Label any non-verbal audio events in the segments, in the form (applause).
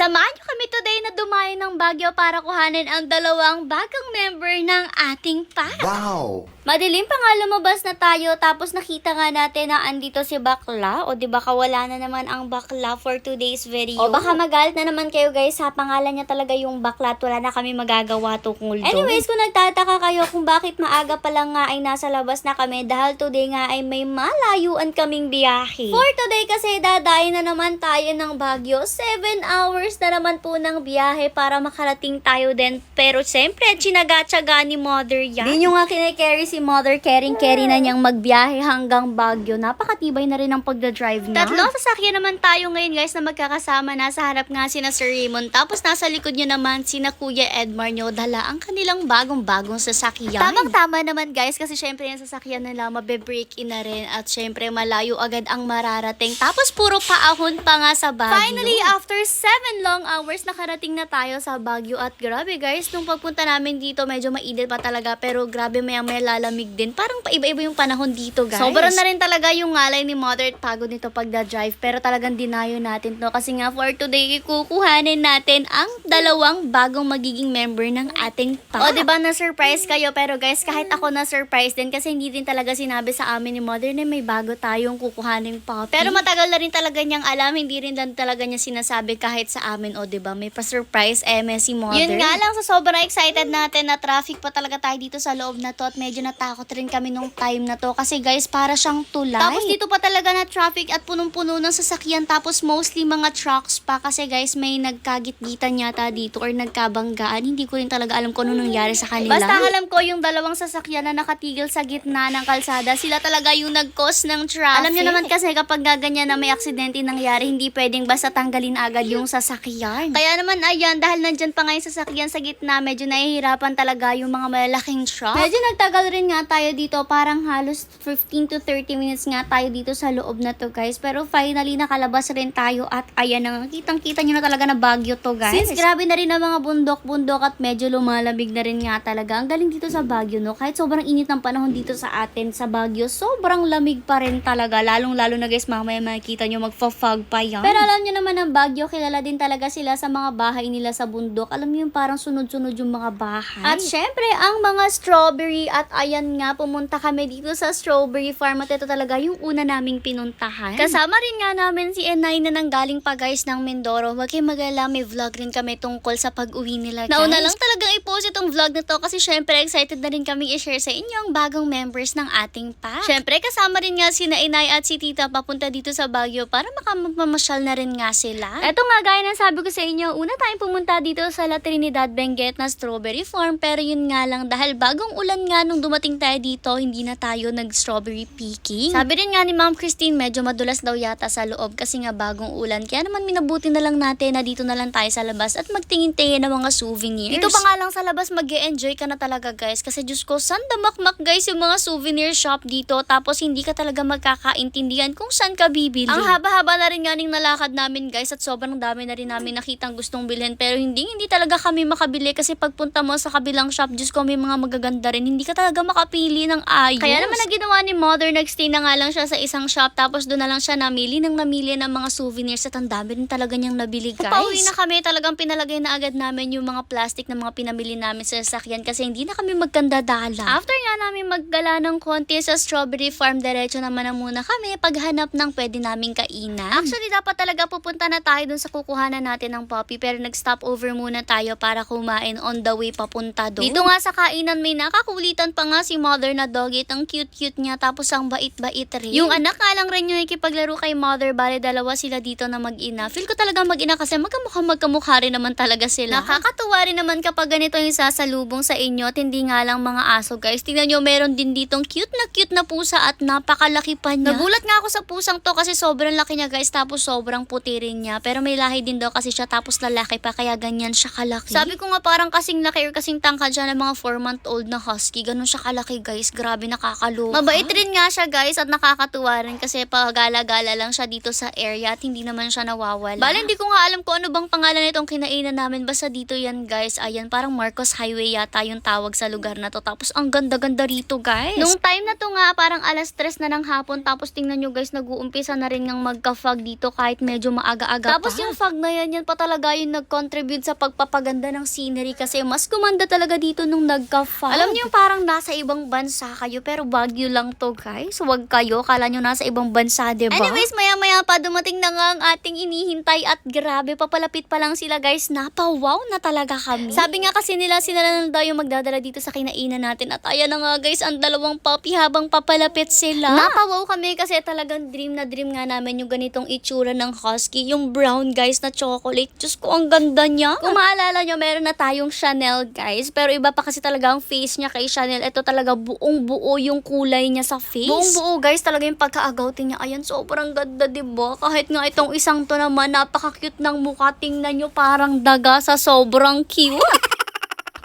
Samahan niyo kami today na dumayo ng Baguio para kuhanin ang dalawang bagong member ng ating pack. Wow! Madilim pa nga lumabas na tayo tapos nakita nga natin na andito si Bakla o di ba kawala na naman ang Bakla for today's video. O baka magalit na naman kayo guys sa pangalan niya talaga yung Bakla at wala na kami magagawa tungkol doon. Anyways, kung nagtataka kayo kung bakit maaga pa lang nga ay nasa labas na kami dahil today nga ay may malayuan kaming biyahe. For today kasi dadayo na naman tayo ng Baguio. 7 hours na naman po ng biyahe para makarating tayo din. Pero siyempre, chinaga-tsaga ni Mother yan. Di nyo nga kinikerry si Mother, caring-carry na niyang magbiyahe hanggang Baguio. Napakatibay na rin ang pagdadrive na. Tatlo sasakyan naman tayo ngayon guys na magkakasama. Nasa harap nga sina Sir Raymond. Tapos nasa likod nyo naman sina Kuya Edmar nyo. Dala ang kanilang bagong-bagong sasakyan. Tamang-tama naman guys kasi syempre yung sasakyan nila mabe-break in na rin. At syempre malayo agad ang mararating. Tapos puro paahon pa nga sa Baguio. Finally, after 7 long hours, nakarating na tayo sa Baguio. At grabe guys, nung pagpunta namin dito, medyo mainit pa talaga. Pero grabe maya may lalamig din. Parang paiba-iba yung panahon dito guys. Sobrang na rin talaga yung ngalay ni Mother at pagod nito pagda-drive. Pero talagang dinayo natin to. Kasi nga for today, kukuhanin natin ang dalawang bagong magiging member ng ating pack. O diba na-surprise kayo? Pero guys, kahit ako na-surprise din kasi hindi din talaga sinabi sa amin ni Mother na may bago tayong kukuhaning puppy. Pero matagal na rin talaga niyang alam, hindi rin dan talaga niya sinasabi kahit sa amin. O diba, may pa-surprise eh, si Mother. Yun nga lang, sa sobrang excited natin na traffic pa talaga tayo dito sa loob na to at medyo natakot rin kami nung time na to kasi guys, para siyang tulay. Tapos dito pa talaga na traffic at punong-puno ng sasakyan tapos mostly mga trucks pa kasi guys, may nagkagit-gitan yata dito or nagkabanggaan. Hindi ko rin talaga alam kung ano nangyari sa kanila. Basta alam ko yung dalawang sasakyan na nakatigil sa gitna ng kalsada, sila talaga yung nag-cause ng traffic. Alam niyo naman kasi kapag gaganyan na may aksidente nangyari, hindi pwedeng basta tanggalin agad yung sasakyan. Kaya naman ayan, dahil nandyan pa nga yung sasakyan sa gitna, medyo nahihirapan talaga yung mga malalaking truck. Medyo nagtagal rin nga tayo dito, parang halos 15 to 30 minutes nga tayo dito sa loob na to guys. Pero finally nakalabas rin tayo at ayan na, kitang-kita nyo na talaga na Baguio to guys. Since grabe na rin ang mga bundok-bundok at medyo lumalamig na rin nga talaga. Ang galing dito sa Baguio no, kahit sobrang init ng panahon dito sa atin sa Baguio, sobrang lamig pa rin talaga. Lalong-lalo na guys, mamaya makikita nyo magfa-fog pa yan. Pero alam nyo naman ang Baguio, kilala din talaga sila sa mga bahay nila sa bundok. Alam nyo yung parang sunod-sunod yung mga bahay. At syempre, ang mga strawberry at ayan nga, pumunta kami dito sa strawberry farm at ito talaga yung una naming pinuntahan. Kasama rin nga namin si Enay na nanggaling pa guys ng Mindoro. Huwag kayong mag-alala, may vlog rin kami tungkol sa pag-uwi nila guys. Nauna lang talagang i-post itong vlog na to kasi syempre excited na rin kami i-share sa inyo ang bagong members ng ating pack. Syempre kasama rin nga si Inay at si Tita papunta dito sa Baguio para makamamasyal na rin nga sila. Eto nga gaya ng sabi ko sa inyo, una tayong pumunta dito sa La Trinidad Benguet na strawberry farm pero yun nga lang dahil bagong ulan nga nung dumating tayo dito, hindi na tayo nag-strawberry picking. Sabi rin nga ni Ma'am Christine, medyo madulas daw yata sa loob kasi nga bagong ulan. Kaya naman minabuti na lang natin na dito na lang tayo sa labas at magtingin-tingin ng mga souvenirs. Dito pa nga lang sa labas mag enjoy ka na talaga guys kasi Diyos ko, saan damakmak guys yung mga souvenir shop dito tapos hindi ka talaga magkakaintindihan kung saan ka bibili. Ang haba-haba na rin nga nalakad namin guys at sobrang dami na rin namin nakitang gustong bilhin pero hindi hindi talaga kami makabili kasi pagpunta mo sa kabilang shop, Diyos ko may mga magaganda rin. Hindi ka talaga makapili ng ayos. Kaya naman na ginawa ni Mother, nagstay na nga lang siya sa isang shop tapos doon na lang siya namili ng namili ng mga souvenirs at ang dami rin talaga niyang nabili guys. Pauwi na kami, talagang pinalagay na agad namin yung mga plastic na mga pinamili namin sa sasakyan kasi hindi na kami magkandadala. After nga namin maggala ng konti sa strawberry farm, diretso naman na muna kami paghanap ng pwede naming kainan. Actually, dapat talaga pupunta na tayo dun sa kukuhanan natin ng puppy pero nag-stop over muna tayo para kumain on the way papunta doon. Dito nga sa kainan may nakakulitan pa nga si mother na doggy. Ang cute-cute niya tapos ang bait-bait rin. Yung anak nga lang rin yung ikipaglaro kay mother. Bale, dalawa sila dito na mag-ina. Feel ko talaga mag-ina kasi magkamukha magkamukha rin naman talaga sila. Nakakatuwa rin naman kapag ganito yung sasalubong sa inyo at hindi nga lang mga aso guys. Tingnan nyo, meron din ditong cute na cute na pusa at napakalaki pa niya. Nagulat nga ako sa pusang to kasi sobrang laki niya guys tapos sobrang puti rin niya. Pero may lahi din daw kasi siya tapos lalaki pa kaya ganyan siya kalaki. Sabi ko nga parang kasing laki or kasing tangkad siya ng mga 4 month old na husky. Ganun siya napakalaki guys. Grabe nakakaloka. Mabait rin nga siya guys at nakakatuwa rin kasi pagala-gala lang siya dito sa area at hindi naman siya nawawala. Bale, hindi ko nga alam kung ano bang pangalan nitong kinainan namin. Basta dito yan guys. Ayan, parang Marcos Highway yata yung tawag sa lugar na to. Tapos ang ganda-ganda rito guys. Nung time na to nga, parang alas 3 na ng hapon. Tapos tingnan nyo guys, nag-uumpisa na rin ngang magka-fog dito kahit medyo maaga-aga Tapos yung fog na yan, yan pa talaga yung nag-contribute sa pagpapaganda ng scenery kasi mas gumanda talaga dito nung nagka-fog. Alam niyo yung parang nasa ibang bansa kayo pero Baguio lang to guys. Huwag kayo, kala nyo nasa ibang bansa, ba? Anyways, maya-maya pa dumating na nga ang ating inihintay at grabe papalapit pa lang sila guys. Napa-wow na talaga kami. Sabi nga kasi nila sila na daw yung magdadala dito sa kinainan natin at ayan na nga guys, ang dalawang puppy habang papalapit sila. Napa-wow kami kasi talagang dream na dream nga namin yung ganitong itsura ng husky. Yung brown guys na chocolate. Diyos ko, ang ganda niya. Kung maalala nyo, meron na tayong Chanel guys. Pero iba pa kasi talaga ang face niya kay Chanel. Ito talaga buong buo yung kulay niya sa face. Buong buo guys, talaga yung pagka-agoutin niya. Ayan, sobrang ganda, diba? Kahit nga itong isang to naman, napaka-cute ng mukha. Tingnan nyo, parang daga sa sobrang cute. (laughs)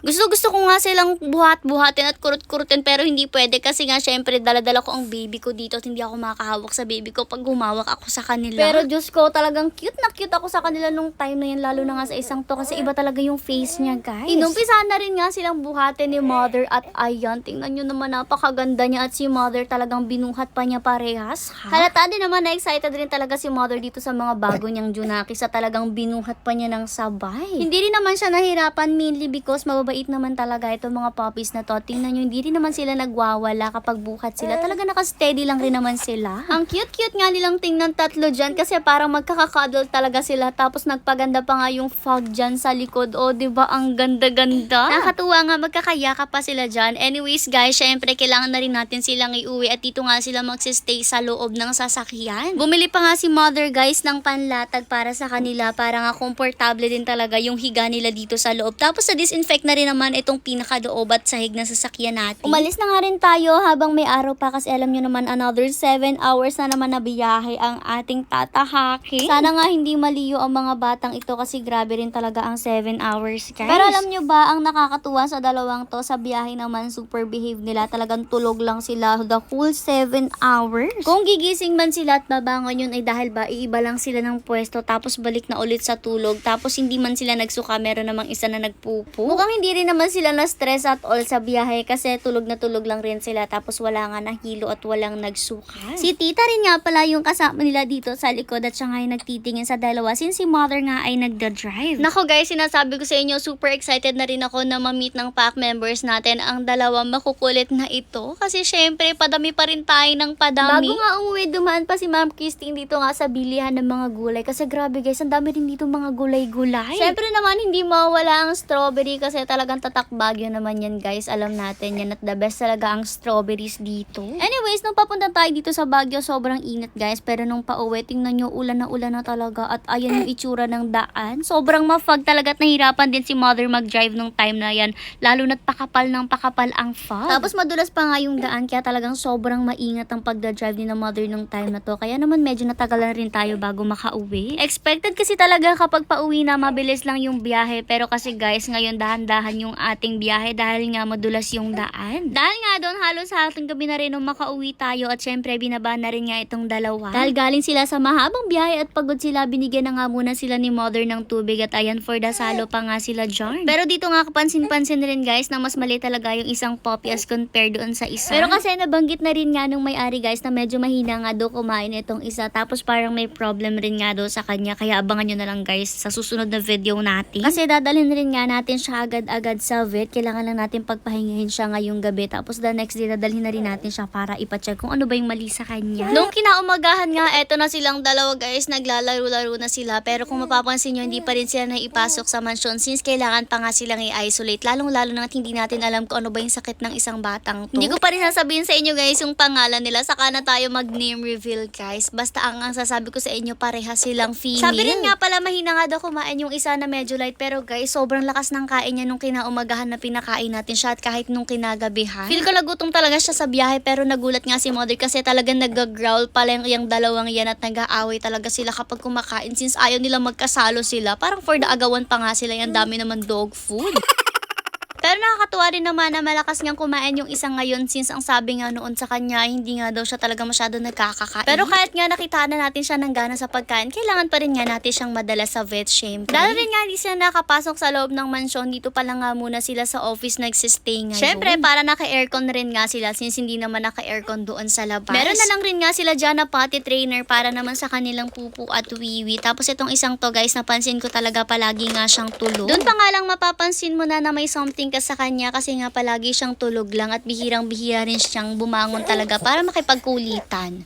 Gusto gusto ko nga silang buhat-buhatin at kurut-kurutin pero hindi pwede kasi nga syempre daladala ko ang baby ko dito at hindi ako makahawak sa baby ko pag humawak ako sa kanila. Pero Diyos ko talagang cute na cute ako sa kanila nung time na yan lalo na nga sa isang to kasi iba talaga yung face niya guys. Inumpisa na rin nga silang buhatin ni mother at ayan tingnan nyo naman napakaganda niya at si mother talagang binuhat pa niya parehas. Ha? Halata din naman na excited rin talaga si mother dito sa mga bago niyang junaki sa talagang binuhat pa niya ng sabay. Hindi rin naman siya nahirapan mainly because mababait naman talaga itong mga puppies na to. Tingnan nyo, hindi rin naman sila nagwawala kapag buhat sila. Talaga nakasteady lang rin naman sila. (laughs) Ang cute-cute nga nilang tingnan tatlo dyan kasi parang magkakakadol talaga sila. Tapos nagpaganda pa nga yung fog dyan sa likod. O, di ba ang ganda-ganda? (laughs) Nakatuwa nga, magkakayaka pa sila dyan. Anyways, guys, syempre kailangan na rin natin silang iuwi at dito nga sila magsistay sa loob ng sasakyan. Bumili pa nga si mother guys ng panlatag para sa kanila para nga komportable din talaga yung higa nila dito sa loob. Tapos sa disinfect na rin naman itong pinakadoob at sahig na sasakyan natin. Umalis na nga rin tayo habang may araw pa kasi alam nyo naman another 7 hours na naman na biyahe ang ating tatahakin. Sana nga hindi maliyo ang mga batang ito kasi grabe rin talaga ang 7 hours guys. Pero alam nyo ba ang nakakatuwa sa dalawang to sa biyahe naman super behave nila talagang tulog lang sila the full 7 hours. Kung gigising man sila at babangon yun ay dahil ba iiba lang sila ng pwesto tapos balik na ulit sa tulog tapos hindi man sila nagsuka meron namang isa na nagpupo. Mukhang hindi rin naman sila na stress at all sa biyahe kasi tulog na tulog lang rin sila tapos wala nga nahilo at walang nagsuka. Si tita rin nga pala yung kasama nila dito sa likod at siya nga ay nagtitingin sa dalawa since si mother nga ay nagda-drive. Nako guys, sinasabi ko sa inyo super excited na rin ako na ma-meet ng pack members natin ang dalawang makukulit na ito kasi syempre padami pa rin tayo ng padami. Bago nga umuwi, dumaan pa si Ma'am Christine dito nga sa bilihan ng mga gulay kasi grabe guys, ang dami rin dito mga gulay-gulay. Syempre naman hindi mawala ang strawberry kasi talagang tatak Baguio naman yan guys. Alam natin yan at the best talaga ang strawberries dito. Anyways, nung papunta tayo dito sa Baguio, sobrang init guys. Pero nung pauwi, tingnan nyo, ulan na ulan na talaga. At ayan yung itsura ng daan. Sobrang mafag talaga at nahirapan din si mother mag-drive nung time na yan. Lalo na't pakapal ng pakapal ang fog. Tapos madulas pa nga yung daan kaya talagang sobrang maingat ang pagda-drive ni na mother nung time na to. Kaya naman medyo natagalan rin tayo bago makauwi. Expected kasi talaga kapag pauwi na mabilis lang yung biyahe. Pero kasi guys, ngayon dahan-dahan yung ating biyahe dahil nga madulas yung daan. Dahil nga doon halos hating gabi na rin nung makauwi tayo at syempre binaba na rin nga itong dalawa. Dahil galing sila sa mahabang biyahe at pagod sila, binigyan na nga muna sila ni mother ng tubig at ayan for the salo pa nga sila John. Pero dito nga kapansin-pansin rin guys na mas mali talaga yung isang puppy as compared doon sa isa. Pero kasi nabanggit na rin nga nung may-ari guys na medyo mahina nga do kumain itong isa tapos parang may problem rin nga do sa kanya kaya abangan nyo na lang guys sa susunod na video natin. Kasi dadalhin rin nga natin siya agad-agad sa vet. Kailangan lang natin pagpahingahin siya ngayong gabi tapos the next day dadalhin na rin natin siya para ipacheck kung ano ba yung mali sa kanya. Nung kinaumagahan nga eto na silang dalawa guys naglalaro-laro na sila pero kung mapapansin nyo hindi pa rin sila naipasok sa mansion since kailangan pa nga silang i-isolate lalong-lalo na hindi natin alam kung ano ba yung sakit ng isang batang to. Hindi ko pa rin sasabihin sa inyo guys yung pangalan nila saka na tayo mag name reveal guys. Basta ang, ang sasabi ko sa inyo pareha silang female. Sabi rin nga pala mahina nga daw kumain yung isa na medyo light pero guys sobrang lakas ng kain niya nung kinaumagahan na pinakain natin siya at kahit nung kinagabihan. Feel ko nagutom talaga siya sa biyahe pero nagulat nga si mother kasi talagang nag-growl pala yung, yung dalawang yan at nag-aaway talaga sila kapag kumakain since ayaw nila magkasalo sila. Parang for the agawan pa nga sila yung dami naman dog food. (laughs) Pero nakaka nakakatuwa rin naman na malakas niyang kumain yung isang ngayon since ang sabi nga noon sa kanya, hindi nga daw siya talaga masyado nagkakakain. Pero kahit nga nakita na natin siya ng gana sa pagkain, kailangan pa rin nga natin siyang madala sa vet syempre. Dahil rin nga hindi sila nakapasok sa loob ng mansyon, dito pa lang nga muna sila sa office nagsistay ngayon. Syempre, para naka-aircon rin nga sila since hindi naman naka-aircon doon sa labas. Meron na lang rin nga sila dyan na potty trainer para naman sa kanilang pupu at wiwi. Tapos itong isang to guys, napansin ko talaga palagi nga siyang tulog. Doon pa nga lang mapapansin mo na na may something ka sa kanya kasi nga palagi siyang tulog lang at bihirang bihira rin siyang bumangon talaga para makipagkulitan.